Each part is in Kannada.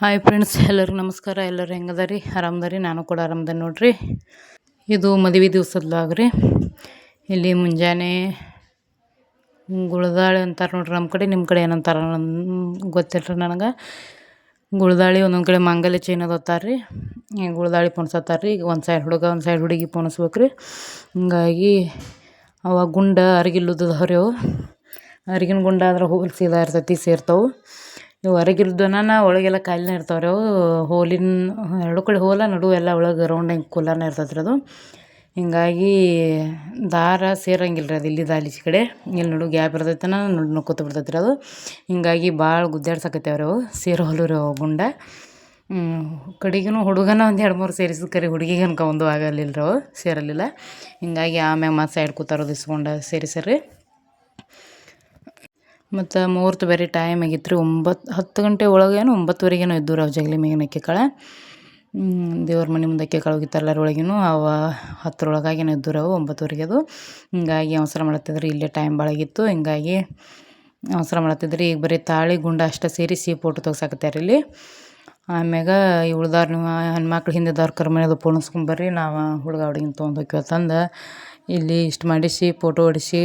ಹಾಯ್ ಫ್ರೆಂಡ್ಸ್ ಎಲ್ಲರಿಗೂ ನಮಸ್ಕಾರ. ಎಲ್ಲರೂ ಹೆಂಗದಾರಿ? ಆರಾಮದಾರಿ? ನಾನು ಕೂಡ ಆರಾಮದ ನೋಡ್ರಿ. ಇದು ಮದುವೆ ದಿವಸದ ರೀ ಇಲ್ಲಿ ಮುಂಜಾನೆ ಗುಳದಾಳಿ ಅಂತಾರೆ ನೋಡ್ರಿ ನಮ್ಮ ಕಡೆ. ನಿಮ್ಮ ಕಡೆ ಏನಂತಾರ ಗೊತ್ತಿಲ್ಲ ರೀ ನನಗೆ. ಗುಳದಾಳಿ ಒಂದೊಂದು ಕಡೆ ಮಾಂಗಲ್ಯ ಚೈನದ ರೀ ಗುಳದಾಳಿ ಪೋಣಿಸತ್ತಾರ ರೀ ಈಗ ಒಂದು ಸೈಡ್ ಹುಡುಗ, ಒಂದು ಸೈಡ್ ಹುಡುಗಿ ಪೋಣಿಸ್ಬೇಕು ರೀ ಹಿಂಗಾಗಿ ಅವ ಗುಂಡ ಅರಗಿಲ್ಲುದ್ದದವ್ರಿ ಅವು. ಅರಿಗಿನ ಗುಂಡ ಆದ್ರೆ ಸೀದಾ ಇರ್ತೈತಿ ಸೇರ್ತಾವೆ. ಹೊರಗಿಲ್ದನ ಒಳಗೆಲ್ಲ ಖಾಲಿನೇ ಇರ್ತಾವೆ ರೀ ಅವು ಹೋಲಿನ ಎರಡು ಕಡೆ ಹೋಲ, ನಡುವೆ ಎಲ್ಲ ಒಳಗೆ ರೌಂಡ್ ಹಿಂಗೆ ಕುಲಾನೇ ಇರ್ತೈತೆ ರೀ ಅದು. ಹಿಂಗಾಗಿ ದಾರ ಸೇರಂಗಿಲ್ಲ ರೀ ಅದು ಇಲ್ಲಿ ಆಚೆ ಕಡೆ. ಇಲ್ಲಿ ನಡು ಗ್ಯಾಪ್ ಇರ್ತೈತನ, ನಡು ನಕ್ಕೋತ ಬಿಡ್ತೈತೆ ರೀ ಅದು. ಹಿಂಗಾಗಿ ಭಾಳ ಗುದ್ದಾಡ್ಸಕತ್ತೇವೆ ರೀ ಅವು ಸೇರೋಲ್ವು ರೀ ಅವು ಗುಂಡ. ಕಡೆಗೂ ಹುಡುಗನ ಒಂದು ಎರಡು ಮೂರು ಸೇರಿಸಿದ ಕರೆ, ಹುಡುಗಿಗೆ ಅನ್ಕ ಒಂದು ಆಗಲಿಲ್ಲ ರೀ ಅವು, ಸೇರಲಿಲ್ಲ. ಹಿಂಗಾಗಿ ಆಮ್ಯಾಗ ಮತ್ತು ಸೈಡ್ ಕೂತಾರೋದು ಇಸ್ಕೊಂಡು ಸೇರಿಸ್ರಿ ಮತ್ತು ಮುಹೂರ್ತ ಬೇರೆ ಟೈಮ್ ಆಗಿತ್ತು ರೀ ಒಂಬತ್ತು, ಹತ್ತು ಗಂಟೆ ಒಳಗೇನು ಒಂಬತ್ತುವರೆಗೇನು ಇದ್ದು ರೀ ಅವು ಜಗಲಿ ಮೇಗಿನ ಅಕ್ಕಿಕಾಳು. ದೇವ್ರ ಮನೆ ಮುಂದೆ ಅಕ್ಕಿಕಾಳು ಒಗಿತಾರಲ್ಲ ಅದ್ರೊಳಗೇನು ಅವ ಹತ್ತರೊಳಗಾಗೇನೋ ಇದ್ದು ರೀ ಅವು ಒಂಬತ್ತುವರೆಗೆ ಅದು. ಹಿಂಗಾಗಿ ಅವಸರ ಮಾಡತ್ತಿದ್ರಿ ಇಲ್ಲೇ ಟೈಮ್ ಭಾಳ ಆಗಿತ್ತು. ಹಿಂಗಾಗಿ ಅವಸರ ಮಾಡತ್ತಿದ್ರಿ ಈಗ ಬರೀ ತಾಳಿ ಗುಂಡ ಅಷ್ಟೇ ಸೇರಿ ಸೇರಿಸಿ ಫೋಟೋ ತೆಗ್ಸಾಕತ್ಯಾರ ಇಲ್ಲಿ. ಆಮ್ಯಾಗ ಈ ಉಳ್ದವ್ರು ನೀವು ಹೆಣ್ಮಕ್ಳು ಮನೆ ಅದು ಪೋಣಿಸ್ಕೊಂಬರ್ರಿ ನಾವು ಹುಡುಗ ಹುಡುಗಿನ ತೊಗೊಂಡು ಹೋಗ್ತೀವಿ ತಂದು ಇಲ್ಲಿ ಇಷ್ಟು ಮಾಡಿಸಿ ಫೋಟೋ ಹೊಡಿಸಿ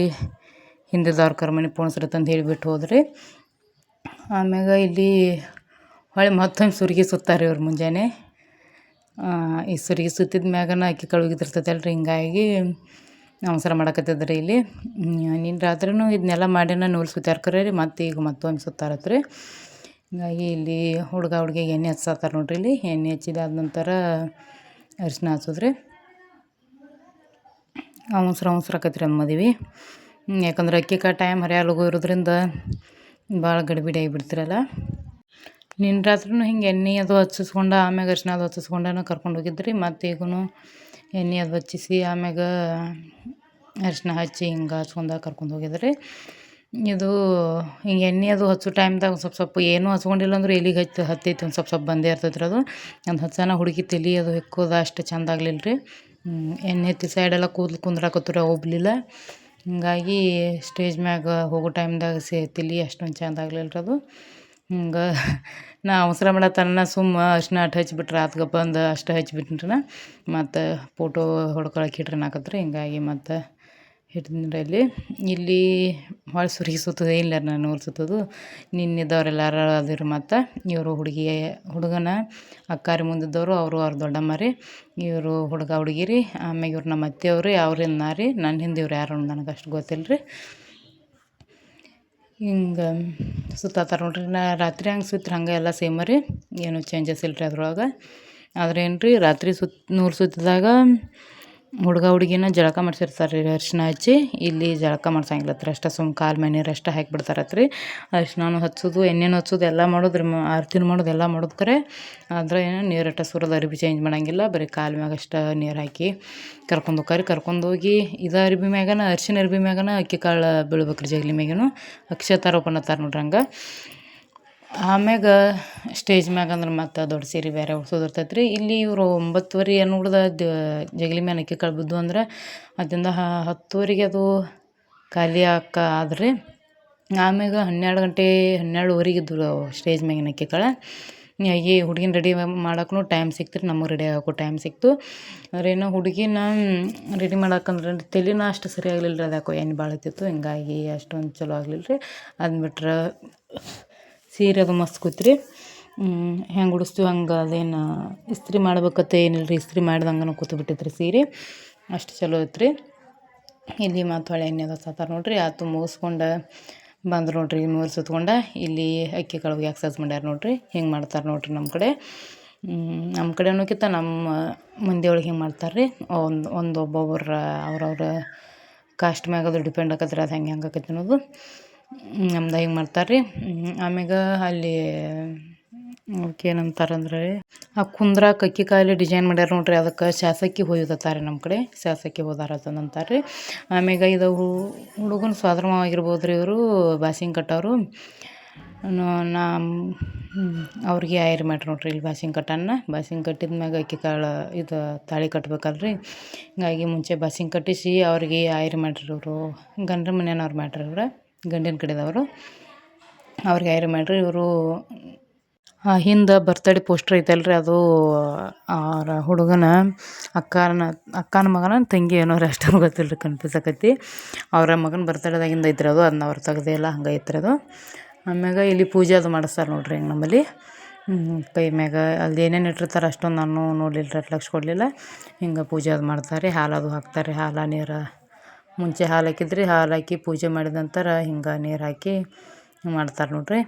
ಹಿಂದಿದ್ದವ್ರ ಕರ್ಮನೆ ಪೋಣಿಸ್ರಿ ಅಂತ ಹೇಳಿಬಿಟ್ಟು ಹೋದ್ರಿ. ಆಮ್ಯಾಗ ಇಲ್ಲಿ ಹೊಳೆ ಮತ್ತೊಂದು ಸುರ್ಗಿ ಸುತ್ತಾರೆ ಇವ್ರು ಮುಂಜಾನೆ. ಈ ಸುರ್ಗಿ ಸುತ್ತಿದ ಮ್ಯಾಗನ ಅಕ್ಕಿ ಕಾಳು ಒಗಿದಿರ್ತೈತಲ್ಲ ರೀ ಹಿಂಗಾಗಿ ನಮಸ್ಕಾರ ಮಾಡಕತ್ತಿದ್ರಿ ಇಲ್ಲಿ. ನಿನ್ನ ರಾತ್ರಿನೂ ಇದನ್ನೆಲ್ಲ ಮಾಡಿನ ನೂಲ್ ಸುತ್ತಾರ ಕರೆ ರೀ, ಮತ್ತು ಈಗ ಮತ್ತೊಂದು ಸುತ್ತಾರತ್ರಿ. ಹಿಂಗಾಗಿ ಇಲ್ಲಿ ಹುಡುಗ ಹುಡುಗಿಗೆ ಎಣ್ಣೆ ಹಚ್ಚಾತಾರ ನೋಡ್ರಿ ಇಲ್ಲಿ. ಎಣ್ಣೆ ಹಚ್ಚಿದಾದ ನಂತರ ಅರಿಶಿನ ಹಚ್ಚೋದ್ರಿ. ಅವಸರ ಅವಸರ ಆಕತ್ರಿ ಅಂದ್ ಮದುವೆ. ಯಾಕಂದ್ರೆ ಅಕ್ಕಿ ಕಾಳು ಟೈಮ್ ಹರಿಯಾಲಗು ಇರೋದ್ರಿಂದ ಭಾಳ ಗಡಿಬಿಡಿ ಆಗಿಬಿಡ್ತಿರಲ್ಲ. ನಿನ್ನ ರಾತ್ರಿನೂ ಹಿಂಗೆ ಎಣ್ಣೆ ಅದು ಹಚ್ಚಿಸ್ಕೊಂಡು, ಆಮ್ಯಾಗ ಅರಿಶಿನ ಅದು ಹಚ್ಚಿಸ್ಕೊಂಡನ ಕರ್ಕೊಂಡು ಹೋಗಿದ್ರಿ, ಮತ್ತು ಈಗೂ ಎಣ್ಣೆ ಅದು ಹಚ್ಚಿಸಿ, ಆಮ್ಯಾಗ ಅರಿಶಿನ ಹಚ್ಚಿ ಹಿಂಗೆ ಹಚ್ಕೊಂಡ ಕರ್ಕೊಂಡು ಹೋಗಿದ್ರಿ. ಇದು ಹಿಂಗೆ ಎಣ್ಣೆ ಅದು ಹಚ್ಚೋ ಟೈಮ್ದಾಗ ಸ್ವಲ್ಪ ಸ್ವಲ್ಪ ಏನೂ ಹಚ್ಕೊಂಡಿಲ್ಲ ಅಂದ್ರೆ ಎಲ್ಲಿಗೆ ಹಚ್ಚಿ, ಹತ್ತೈತಿ ಒಂದು ಸ್ವಲ್ಪ ಸ್ವಲ್ಪ ಬಂದೇ ಇರ್ತೈತೆ ರೀ ಅದು ಒಂದು ಹಚ್ಚನ ಹುಡುಗಿ ತಲೆ ಅದು ಹೆಕ್ಕೋದು ಅಷ್ಟು ಚಂದ ಆಗಲಿಲ್ಲ ರೀ ಎಣ್ಣೆ ಹತ್ತಿ ಸೈಡೆಲ್ಲ ಕೂದಲು ಕುಂದ್ರಾಕತ್ತರ ಹೋಗ್ಲಿಲ್ಲ ಹಿಂಗಾಗಿ ಸ್ಟೇಜ್ ಮ್ಯಾಗ ಹೋಗೋ ಟೈಮ್ದಾಗ ಸೆ ತಲೆ ಅಷ್ಟೊಂದು ಚೆಂದ ಆಗಲಿಲ್ಲ ಅದು. ಹಿಂಗೆ ನಾ ಅವಸರ ಮಾಡತ್ತನ ಸುಮ್ಮ ಅರ್ಶಿನ ಹಚ್ಚಿಬಿಟ್ರೆ ಹಚ್ಬಿಟ್ರೆ ಆತ್ಗಪ್ಪ ಅಂದು ಅಷ್ಟು ನಾ. ಮತ್ತು ಫೋಟೋ ಹೊಡ್ಕೊಳಕ್ಕೆ ಹಿಡ್ರಿ ನಾಕತ್ರಿ ಹಿಂಗಾಗಿ ಮತ್ತು ಹಿಡ್ದಿನಿ ಇಲ್ಲಿ ಭಾಳ ಸುರ್ಗಿ ಸುತ್ತದೆ ಇಲ್ಲ ನಾನು ಊರು ಸುತ್ತೋದು. ನಿನ್ನಿದ್ದವ್ರೆಲ್ಲರೂ ಅದಿರು ಮತ್ತು ಇವರು ಹುಡುಗಿ, ಹುಡುಗನ ಅಕ್ಕಾರಿ ಮುಂದಿದ್ದವರು, ಅವರು ಅವ್ರ ದೊಡ್ಡಮ್ಮ ರೀ ಇವರು ಹುಡುಗ ಹುಡುಗಿ ರೀ ಆಮ್ಯಾಗ ಇವ್ರು ನಮ್ಮ ಅತ್ತೆ ಅವರು ಅವ್ರಿಂದ ನಾ ರೀ ನನ್ನ ಹಿಂದೆ ಇವ್ರು ಯಾರು ನನಗೆ ಅಷ್ಟು ಗೊತ್ತಿಲ್ಲ ರೀ ಹಿಂಗೆ ಸುತ್ತಾತಾರ ನೋಡ್ರಿ, ನಾ ರಾತ್ರಿ ಹಂಗೆ ಸುತ್ತ ಹಂಗೆ ಎಲ್ಲ ಸೇಮ್ ರೀ. ಏನು ಚೇಂಜಸ್ ಇಲ್ಲ ರೀ ಅದ್ರೊಳಗೆ. ಆದ್ರೆ ಏನು ರೀ ರಾತ್ರಿ ಸುತ್ತ ನೂರು ಸುತ್ತಿದಾಗ ಹುಡುಗ ಹುಡುಗಿನ ಜಳಕ ಮಾಡ್ಸಿರ್ತಾರೆ ರೀ ಅರಿಶಿನ ಹಚ್ಚಿ. ಇಲ್ಲಿ ಜಳಕ ಮಾಡ್ಸಂಗಿಲ್ಲತ್ರಿ ಅಷ್ಟೇ, ಸುಮ್ ಕಾಲು ಮೈ ನೀರು ಅಷ್ಟೇ ಹಾಕಿ ಬಿಡ್ತಾರತ್ರಿ ಅರಿಶಿನನೂ ಹಚ್ಚೋದು, ಎಣ್ಣೆನೂ ಹಚ್ಚೋದು, ಎಲ್ಲ ಮಾಡೋದು ರೀ ಆರತಿನೂ ಮಾಡೋದು, ಎಲ್ಲ ಮಾಡೋದು ಕರೆ. ಆದರೆ ಏನು ನೀರು ಅಟ್ಟ ಸುರದ ಅರಿಬಿ ಚೇಂಜ್ ಮಾಡಂಗಿಲ್ಲ. ಬರೀ ಕಾಲು ಮ್ಯಾಗ ಅಷ್ಟೇ ನೀರು ಹಾಕಿ ಕರ್ಕೊಂಡು ಹೋಗಿ ಕರ್ಕೊಂಡು ಹೋಗಿ ಇದು ಅರಿಬಿ ಮ್ಯಾಗನ, ಅರ್ಶಿನ ಅರ್ಬಿ ಮ್ಯಾಗನ, ಅಕ್ಕಿ ಕಾಳು ಬೀಳ್ಬೇಕ್ರಿ ಜಗಲಿ ಮ್ಯಾಗನು. ಅಕ್ಷತಾರೋಪಣ ಅಂತಾರೆ ನೋಡ್ರಿ ಆಮ್ಯಾಗ ಸ್ಟೇಜ್ ಮ್ಯಾಗ ಅಂದ್ರೆ ಮತ್ತೆ ದೊಡ್ಡ ಸೀರೆ ಬೇರೆ ಉಡ್ಸೋದು ಇರ್ತೈತೆ ರೀ ಇಲ್ಲಿ ಇವರು ಒಂಬತ್ತುವರೆ ಏನು ಉಳ್ದ ಜಗಲಿ ಮ್ಯಾಲ ಅಕ್ಕಿ ಕಾಳು ಅಂದ್ರೆ ಅದರಿಂದ ಹತ್ತುವರೆಗೆ ಅದು ಖಾಲಿ ಆಕ ಆದ್ರಿ. ಆಮ್ಯಾಗ ಹನ್ನೆರಡು ಗಂಟೆ ಹನ್ನೆರಡುವರೆಗೆ ಇದ್ದು ಸ್ಟೇಜ್ ಮ್ಯಾಗಿನ ಅಕ್ಕಿ ಕಾಳು ಈ ಹುಡುಗಿನ ರೆಡಿ ಮಾಡೋಕ್ಕೂ ಟೈಮ್ ಸಿಕ್ತು ರೀ ನಮಗೆ ರೆಡಿ ಆಗೋಕ್ಕೂ ಟೈಮ್ ಸಿಕ್ತು. ಆದ್ರೆ ಏನೋ ಹುಡುಗಿನ ರೆಡಿ ಮಾಡಕ್ಕಂದ್ರೆ ತಲೆನ ಅಷ್ಟು ಸರಿ ಆಗಲಿಲ್ಲ ರೀ ಅದು ಏನು ಭಾಳ ಇತ್ತಿತ್ತು ಹಿಂಗಾಗಿ ಅಷ್ಟೊಂದು ಚಲೋ ಆಗಲಿಲ್ಲ ರೀ ಅದನ್ನ ಬಿಟ್ರೆ ಸೀರೆ ಅದು ಮಸ್ತ್ ಕೂತ್ರಿ. ಹೆಂಗೆ ಉಡಿಸ್ತೀವಿ ಹಂಗೆ ಅದೇನು ಇಸ್ತ್ರಿ ಮಾಡ್ಬೇಕತ್ತೆ ಏನಿಲ್ಲ ರೀ ಇಸ್ತ್ರಿ ಮಾಡ್ದಂಗೆ ಕೂತು ಬಿಟ್ಟಿದ್ರಿ ರೀ ಸೀರೆ. ಅಷ್ಟು ಚಲೋ ಐತೆ ರೀ ಇಲ್ಲಿ ಮತ್ತು ಹೊಳೆ ಎಣ್ಣೆ ಅದು ಸತ್ತಾರೆ ನೋಡ್ರಿ, ಆತು ಮುಗಿಸ್ಕೊಂಡು ಬಂದ್ರು ನೋಡ್ರಿ ನೂರು ಇಲ್ಲಿ ಅಕ್ಕಿ ಕಳುವಿಗೆ ಎಕ್ಸೈಸ್ ಮಾಡ್ಯಾರ ನೋಡ್ರಿ, ಹಿಂಗೆ ಮಾಡ್ತಾರೆ ನೋಡ್ರಿ ನಮ್ಮ ಕಡೆ. ನಮ್ಮ ಕಡೆನೂಕಿಂತ ನಮ್ಮ ಮಂದಿ ಒಳಗೆ ಹಿಂಗೆ ಮಾಡ್ತಾರೆ ರೀ. ಒಂದು ಒಂದು ಒಬ್ಬೊಬ್ಬರ ಅವ್ರವ್ರ ಕಾಸ್ಟ್ ಮ್ಯಾಗ ಅದು ಡಿಪೆಂಡ್ ಆಕತ್ರಿ ಅದು ಹೆಂಗೆ ಹೆಂಗೆ ಆಕೈತಿ ಅನ್ನೋದು. ನಮ್ದು ಹಿಂಗೆ ಮಾಡ್ತಾರೆ ರೀ ಆಮ್ಯಾಗ ಅಲ್ಲಿ ಅವಕ್ಕೆ ರೀ ಆ ಕುಂದ್ರ ಅಕ್ಕಿ ಕಾಯಿಲೆ ಡಿಸೈನ್ ಮಾಡ್ಯಾರ ನೋಡ್ರಿ, ಅದಕ್ಕೆ ಶಾಸಕಿ ಹೋಯ್ದತ್ತಾರೆ ನಮ್ಮ ಕಡೆ ಶಾಸಕಿ ಹೋದಾರ ಅಂತಾರೆ ರೀ ಆಮ್ಯಾಗ ಇದು ಹುಡುಗನ ಸ್ವಾದ್ರಮವಾಗಿರ್ಬೋದು ರೀ ಇವರು ಬಾಸಿಂಗ್ ಕಟ್ಟೋರು. ನಾ ಅವ್ರಿಗೆ ಆಯ್ರಿ ಮಾಡ್ರಿ ನೋಡ್ರಿ ಇಲ್ಲಿ ಬಾಸಿಂಗ್ ಕಟ್ಟನ್ನ ಬಾಸಿಂಗ್ ಕಟ್ಟಿದ ಮ್ಯಾಗ ಅಕ್ಕಿ ಕಾಳು ಇದು ತಾಳಿ ಕಟ್ಬೇಕಲ್ರಿ. ಹಿಂಗಾಗಿ ಮುಂಚೆ ಬಾಸಿಂಗ್ ಕಟ್ಟಿಸಿ ಅವ್ರಿಗೆ ಆಯ್ರಿ ಮಾಡ್ರಿ ಅವರು ಗಂಡ್ರ ಮನೆಯವ್ರು ಮಾಡ್ರಿ ಅವ್ರು ಗಂಡಿನ ಕಡೆದವರು. ಅವ್ರಿಗೆ ಹೈರ್ ಮಾಡಿರಿ, ಇವರು ಆ ಹಿಂದೆ ಬರ್ತಡೇ ಪೋಸ್ಟರ್ ಐತಲ್ರಿ, ಅದು ಅವರ ಹುಡುಗನ ಅಕ್ಕನ ಅಕ್ಕನ ಮಗನ ತಂಗಿ ಏನೋ ಅಷ್ಟೇ ಗೊತ್ತಿಲ್ಲ ರೀ ಕನ್ಫ್ಯೂಸ್ ಆಕೈತಿ ಅವರ ಮಗನ ಬರ್ತಡೇದಾಗಿಂದ ಐತ್ರಿ ಅದು ಅದನ್ನ ಅವ್ರು ತೆಗ್ದೇ ಇಲ್ಲ ಹಂಗೆ ಐತ್ರಿ ಅದು. ಆಮ್ಯಾಗ ಇಲ್ಲಿ ಪೂಜೆ ಅದು ಮಾಡಿಸ್ತಾರೆ ನೋಡ್ರಿ ಹಿಂಗೆ ನಮ್ಮಲ್ಲಿ. ಕೈ ಮ್ಯಾಗ ಅಲ್ಲಿ ಏನೇನು ಇಟ್ಟಿರ್ತಾರೆ ಅಷ್ಟೊಂದು ನಾನು ನೋಡಿಲ್ಲ ರೀ ಲಕ್ಷ ಕೊಡಲಿಲ್ಲ. ಹಿಂಗೆ ಪೂಜೆ ಅದು ಮಾಡ್ತಾರೆ, ಹಾಲು ಅದು ಹಾಕ್ತಾರೆ, ಹಾಲು, ನೀರು ಮುಂಚೆ ಹಾಲು ಹಾಕಿದ್ರಿ ಹಾಲು ಹಾಕಿ ಪೂಜೆ ಮಾಡಿದ ನಂತರ ಹಿಂಗೆ ನೀರು ಹಾಕಿ ಮಾಡ್ತಾರೆ ನೋಡ್ರಿ.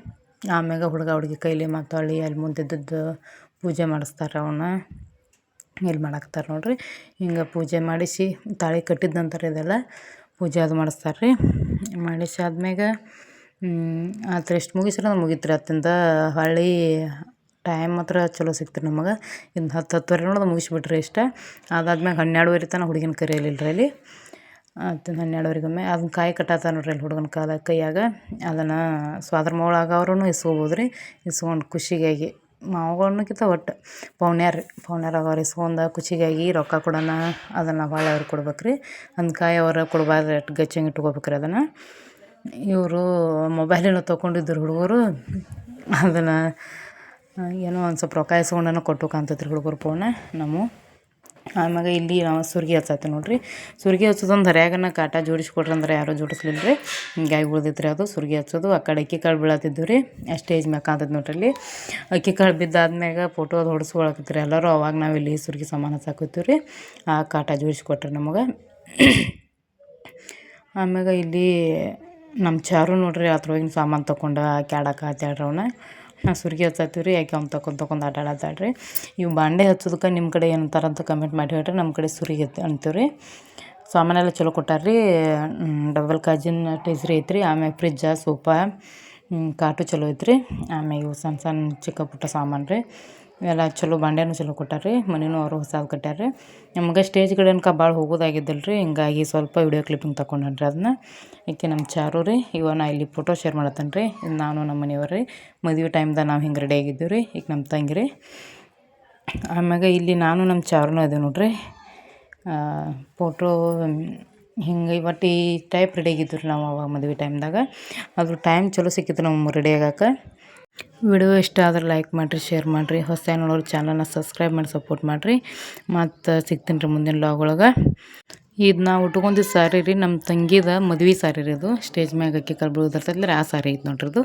ಆಮ್ಯಾಗ ಹುಡುಗ ಹುಡುಗಿ ಕೈಲಿ ಮಾತಾಡಿ ಅಲ್ಲಿ ಮುಂದಿದ್ದದ್ದು ಪೂಜೆ ಮಾಡಿಸ್ತಾರೆ ಅವನ್ನ ಇಲ್ಲಿ ಮಾಡಾಕ್ತಾರೆ ನೋಡ್ರಿ. ಹಿಂಗೆ ಪೂಜೆ ಮಾಡಿಸಿ ತಾಳಿ ಕಟ್ಟಿದ ನಂತರ ಇದೆಲ್ಲ ಪೂಜೆ ಅದು ಮಾಡಿಸ್ತಾರೆ ರೀ. ಮಾಡಿಸಿ ಆದ್ಮ್ಯಾಗ ಆತ ಎಷ್ಟು ಮುಗಿಸ್ರೆ ಮುಗೀತು ರೀ ಅತ್ತಿಂದ ಹಳ್ಳಿ ಟೈಮ್ ಮಾತ್ರ ಚಲೋ ಸಿಕ್ತು ನಮಗೆ. ಇನ್ನು ಹತ್ತು ಹತ್ತುವರೆ ನೋಡೋದು ಮುಗಿಸ್ಬಿಟ್ರಿ ಇಷ್ಟ. ಅದಾದ್ಮ್ಯಾಗ ಹನ್ನೆರಡುವರೆ ತನಕ ಹುಡುಗಿನ ಕರೆಯಲಿಲ್ಲ ರೀ ಅಲ್ಲಿ. ಆತು ಹನ್ನೆರಡುವರೆಗೊಮ್ಮೆ ಅದನ್ನ ಕಾಯಿ ಕಟ್ಟಾತ ನೋಡ್ರಿ ಅಲ್ಲಿ ಹುಡುಗನ ಕಾಲ, ಕೈಯಾಗ. ಅದನ್ನು ಸ್ವಾದ್ರ ಮೋಳಾಗವ್ರೂ ಇಸ್ಕೊಬೋದು ರೀ ಇಸ್ಕೊಂಡು ಖುಷಿಗಾಗಿ ಮಾವುಗಳನ್ನಕ್ಕಿಂತ ಒಟ್ಟು ಪೌಣ್ಯಾರು ರೀ ಪೌಣ್ಯಾರು ಆಗವ್ರು ಇಸ್ಕೊಂಡ ಖುಷಿಗಾಗಿ ರೊಕ್ಕ ಕೊಡೋಣ, ಅದನ್ನು ಭಾಳ ಅವ್ರಿಗೆ ಕೊಡ್ಬೇಕು ರೀ ಅಂದ ಕಾಯಿ ಅವ್ರು ಕೊಡಬಾರ್ದು ಗಚ್ಚಂಗೆ ಇಟ್ಕೋಬೇಕು ರೀ ಅದನ್ನು. ಇವರು ಮೊಬೈಲೇನೋ ತೊಗೊಂಡಿದ್ರು ಹುಡುಗರು. ಅದನ್ನು, ಏನೋ ಒಂದು ಸ್ವಲ್ಪ ರೊಕ್ಕ ಇಸ್ಕೊಂಡನ ಕೊಟ್ಟು ಕಾಣ್ತೈತೆ ರೀ ಹುಡುಗರು ಪೋನ ನಮ್ಮ ಆಮ್ಯಾಗ ಇಲ್ಲಿ ನಾವು ಸುರ್ಗಿ ಹಚ್ಚತ್ತೀವಿ ನೋಡಿರಿ. ಸುರ್ಗಿ ಹಚ್ಚೋದೊಂದು ಹರ್ಯಾಗನ ಕಾಟ ಜೋಡಿಸ್ಕೊಡ್ರಿ ಅಂದ್ರೆ ಯಾರೂ ಜೋಡಿಸ್ಲಿಲ್ಲ ರೀ ಹಿಂಗಾಗಿ ಉಳ್ದೈತೆ ರೀ ಅದು, ಸುರ್ಗಿ ಹಚ್ಚೋದು. ಆ ಕಡೆ ಅಕ್ಕಿ ಕಾಳು ಬೀಳತ್ತಿದ್ದು ರೀ. ಸ್ಟೇಜ್ ಮ್ಯಾಗ ಕಾಂತದ್ ನೋಡ್ರಿ ಅಲ್ಲಿ ಅಕ್ಕಿ ಕಾಳು ಬಿದ್ದಾದ್ಮ್ಯಾಗ ಫೋಟೋ ಅದು ಹೊಡ್ಸ್ಕೊಳಕತ್ರಿ ಎಲ್ಲರೂ. ಅವಾಗ ನಾವು ಇಲ್ಲಿ ಸುರ್ಗಿ ಸಾಮಾನು ಹಚ್ಚಾಕತ್ತೀವಿ ರೀ. ಆ ಕಾಟ ಜೋಡಿಸ್ಕೊಟ್ರಿ ನಮಗೆ. ಆಮ್ಯಾಗ ಇಲ್ಲಿ ನಮ್ಮ ಚಾರು ನೋಡ್ರಿ ಅದ್ರೊಳಗಿನ ಸಾಮಾನು ತೊಗೊಂಡು ಕ್ಯಾಡಕ್ಕೆ ಆತಾಡ್ರಿ ಸುರ್ಗಿ ಹಚ್ಚತ್ತೀವಿ ರೀ, ಯಾಕೆ ಅವ್ನು ತಕೊಂಡ್ ತಗೊಂಡು ಆಟ ರೀ ಇವು ಬಾಂಡೆ ಹಚ್ಚೋದಕ್ಕೆ ನಿಮ್ಮ ಕಡೆ ಏನಂತಾರೆ ಅಂತ ಕಮೆಂಟ್ ಮಾಡಿ ಹೇಳ್ರಿ ನಮ್ಮ ಕಡೆ ಸುರಿಗೆ ಅಂತ ಅಂತೀವಿ ರೀ. ಸಾಮಾನೆಲ್ಲ ಚಲೋ ಕೊಟ್ಟಾರ ರೀ. ಡಬಲ್ ಕಾಜಿನ ಟೇಸ್ರಿ ಐತ್ರಿ ಆಮೇಲೆ ಫ್ರಿಜ್ಜ ಸೋಫಾ ಕಾಟು ಚಲೋ ಐತ್ರಿ. ಆಮೇಲೆ ಇವು ಸಣ್ಣ ಸಣ್ಣ ಚಿಕ್ಕ ಪುಟ್ಟ ಸಾಮಾನು ರೀ ಇವೆಲ್ಲ ಚಲೋ ಬಾಂಡ್ಯಾನು ಚಲೋ ಕೊಟ್ಟಾರ ರೀ ಮನೆಯೂ ಅವರು ಹೊಸದು ಕಟ್ಟ್ಯಾರ ರೀ ನಮ್ಗೆ ಸ್ಟೇಜ್ ಕಡೆ ಅನ್ಕ ಭಾಳ ಹೋಗೋದಾಗಿದ್ದಿಲ್ಲ ರೀ ಹಿಂಗಾಗಿ ಸ್ವಲ್ಪ ವಿಡಿಯೋ ಕ್ಲಿಪ್ಪಿಂಗ್ ತಗೊಂಡ್ರಿ ಅದನ್ನ ಈಕೆ ನಮ್ಮ ಚಾರು ರೀ, ಇವ ನಾ ಇಲ್ಲಿ ಫೋಟೋ ಶೇರ್ ಮಾಡತ್ತೇನೆ ರೀ ಇದು ನಾನು ನಮ್ಮ ಮನೆಯವ್ರು ರೀ, ಮದುವೆ ಟೈಮ್ದಾಗ ನಾವು ಹಿಂಗೆ ರೆಡಿ ಆಗಿದ್ದೀವಿ ರೀ ಈಗ ನಮ್ಮ ತಂಗಿ ರೀ. ಆಮ್ಯಾಗ ಇಲ್ಲಿ ನಾನು ನಮ್ಮ ಚಾರುನೂ ಅದೇ ನೋಡ್ರಿ. ಫೋಟೋ ಹಿಂಗೆ ಒಟ್ಟು ಈ ಟೈಪ್ ರೆಡಿ ಆಗಿದ್ವಿ ರೀ ನಾವು ಅವಾಗ ಮದುವೆ ಟೈಮ್ದಾಗ ಅದ್ರ ಟೈಮ್ ಚಲೋ ಸಿಕ್ಕಿತ್ತು ನಮ್ಮ ರೆಡಿ ಆಗಕ್ಕೆ. ವಿಡಿಯೋ ಇಷ್ಟ ಆದ್ರೆ ಲೈಕ್ ಮಾಡಿರಿ ಶೇರ್ ಮಾಡಿರಿ. ಹೊಸ ನೋಡೋರು ಚಾನಲ್ನ ಸಬ್ಸ್ಕ್ರೈಬ್ ಮಾಡಿ ಸಪೋರ್ಟ್ ಮಾಡಿರಿ. ಮತ್ತು ಸಿಗ್ತೀನಿ ರೀ ಮುಂದಿನ ಲಾಗ್ ಒಳಗೆ. ಇದು ನಾವು ಉಟ್ಕೊಂಡಿದ್ದು ಸಾರಿ ರೀ ನಮ್ಮ ತಂಗಿದ ಮದ್ವೆ ಸಾರಿ ರೀ ಅದು ಸ್ಟೇಜ್ ಮ್ಯಾಗ ಅಕ್ಕಿ ಬೀಳೋದಿರ್ತೈತಲ್ಲ ಆ ಸಾರಿ ಐತೆ ನೋಡ್ರಿ ಅದು